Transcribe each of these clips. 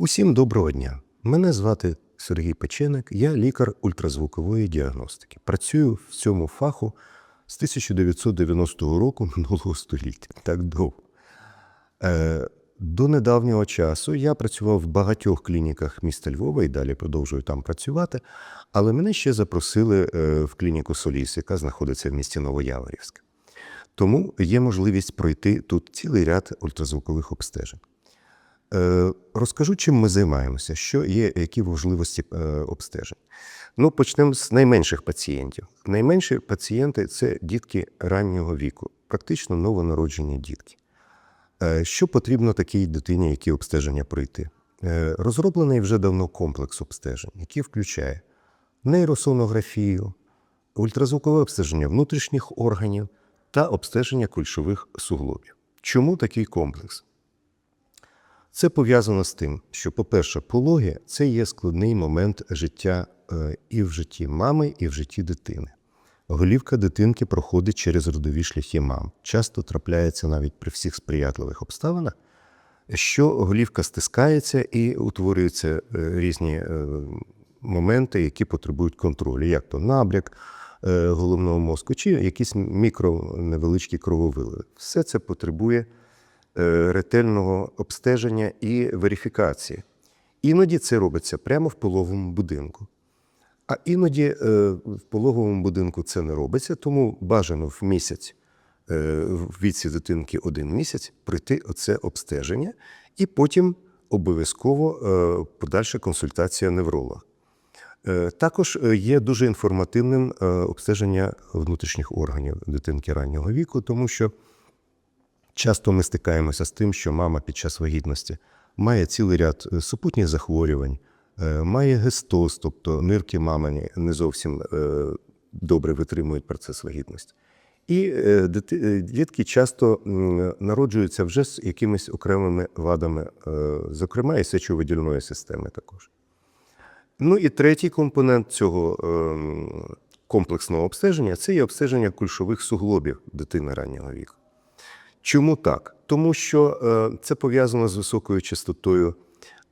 Усім доброго дня. Мене звати Сергій Печеник, я лікар ультразвукової діагностики. Працюю в цьому фаху з 1990 року минулого століття. Так довго. Е, до недавнього часу я працював в багатьох клініках міста Львова і далі продовжую там працювати. Але мене ще запросили е, в клініку Соліс, яка знаходиться в місті Новояворівське. Тому є можливість пройти тут цілий ряд ультразвукових обстежень. Е, Розкажу, чим ми займаємося, що є, які важливості е, обстежень. Ну, почнемо з найменших пацієнтів. Найменші пацієнти це дітки раннього віку, практично новонароджені дітки. Е, Що потрібно такій дитині, які обстеження пройти? Розроблений вже давно комплекс обстежень, який включає нейросонографію, ультразвукове обстеження внутрішніх органів та обстеження кульшових суглобів. Чому такий комплекс? Це пов'язано з тим, що, по-перше, пологи це є складний момент життя е, і в житті мами, і в житті дитини. Голівка дитинки проходить через родові шляхи мам. Часто трапляється навіть при всіх сприятливих обставинах, що голівка стискається і утворюються е, різні е, моменти, які потребують контролю, як то набряк головного мозку, чи якісь мікро невеличкі крововиливи. Все це потребує ретельного обстеження і верифікації. Іноді це робиться прямо в пологовому будинку. А іноді е, в пологовому будинку це не робиться, тому бажано в місяць, е, в віці дитинки один місяць, пройти оце обстеження, і потім обов'язково е, подальша консультація невролога. Е, Також е, є дуже інформативним е, обстеження внутрішніх органів дитинки раннього віку, тому що часто ми стикаємося з тим, що мама під час вагітності має цілий ряд е, супутніх захворювань, е, має гестоз, тобто нирки мамині не зовсім е, добре витримують процес вагітності. І дітки часто народжуються вже з якимись окремими вадами, зокрема і сечовидільної системи також. Ну і третій компонент цього ем, комплексного обстеження це є обстеження кульшових суглобів дитини раннього віку. Чому так? Тому що е, це пов'язано з високою частотою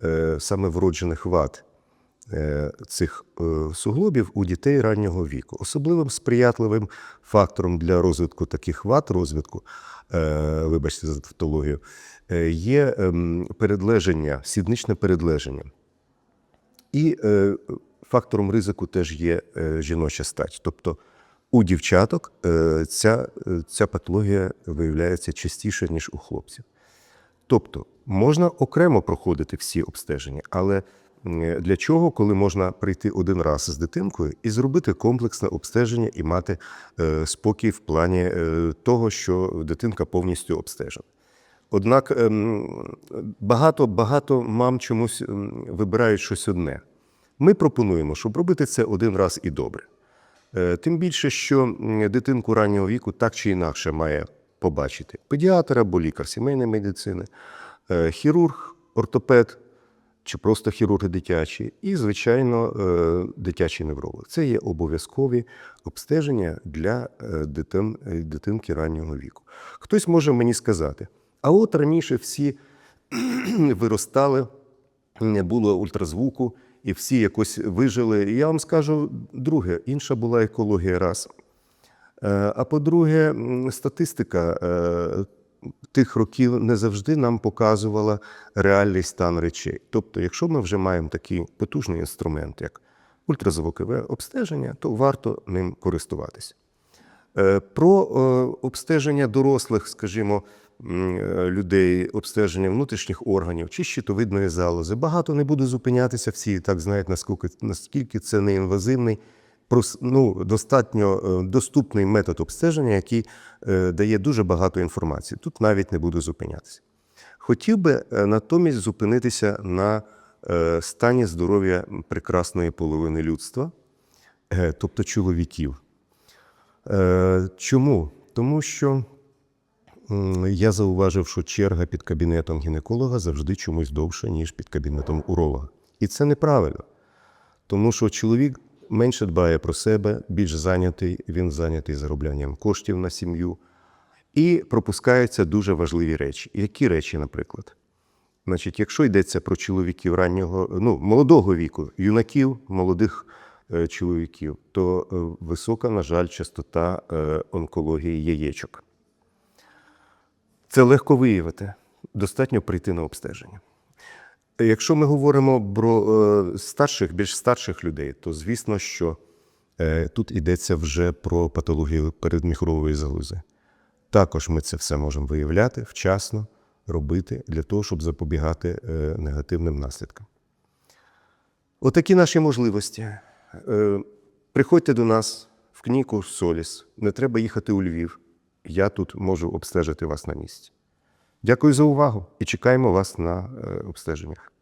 е, саме вроджених вад е, цих суглобів у дітей раннього віку. Особливим сприятливим фактором для розвитку таких вад, розвитку, вибачте за тавтологію, є ем, передлеження, сідничне передлеження. І фактором ризику теж є жіноча стать. Тобто у дівчаток е, ця, е, ця патологія виявляється частіше, ніж у хлопців. Тобто можна окремо проходити всі обстеження, але для чого, коли можна прийти один раз з дитинкою і зробити комплексне обстеження і мати е, спокій в плані того, що дитинка повністю обстежена. Однак ем, багато, багато мам чомусь вибирають щось одне. Ми пропонуємо, щоб робити це один раз і добре. Е, Тим більше, що дитинку раннього віку так чи інакше має побачити педіатр або лікар сімейної медицини, е, хірург, ортопед чи просто хірурги дитячі, і, звичайно, е, дитячий невролог. Це є обов'язкові обстеження для дитин, дитинки раннього віку. Хтось може мені сказати, а от раніше всі виростали, не було ультразвуку, і всі якось вижили. І я вам скажу друге, інша була екологія раз. Е, А по-друге, статистика е, тих років не завжди нам показувала реальний стан речей. Тобто, якщо ми вже маємо такий потужний інструмент, як ультразвукове обстеження, то варто ним користуватися. Е, Про обстеження дорослих, скажімо, людей, обстеження внутрішніх органів чи щитовидної залози. Багато не буду зупинятися, всі так знають, наскільки, наскільки це неінвазивний, ну, достатньо е, доступний метод обстеження, який е, дає дуже багато інформації. Тут навіть не буду зупинятися. Хотів би е, натомість зупинитися на е, стані здоров'я прекрасної половини людства, е, тобто чоловіків. Е, Чому? Тому що я зауважив, що черга під кабінетом гінеколога завжди чомусь довша, ніж під кабінетом уролога. І це неправильно. Тому що чоловік менше дбає про себе, більш зайнятий, він зайнятий зароблянням коштів на сім'ю. І пропускаються дуже важливі речі. Які речі, наприклад? Значить, якщо йдеться про чоловіків раннього, ну, молодого віку, юнаків, молодих е, чоловіків, то е, висока, на жаль, частота е, онкології яєчок. Це легко виявити, достатньо прийти на обстеження. Якщо ми говоримо про е, старших, більш старших людей, то звісно, що е, тут йдеться вже про патологію передміхрової залози. Також ми це все можемо виявляти вчасно, робити для того, щоб запобігати е, негативним наслідкам. Отакі наші можливості. Приходьте до нас в клініку Соліс. Не треба їхати у Львів. Я тут можу обстежити вас на місці. Дякую за увагу і чекаємо вас на е, обстеженнях.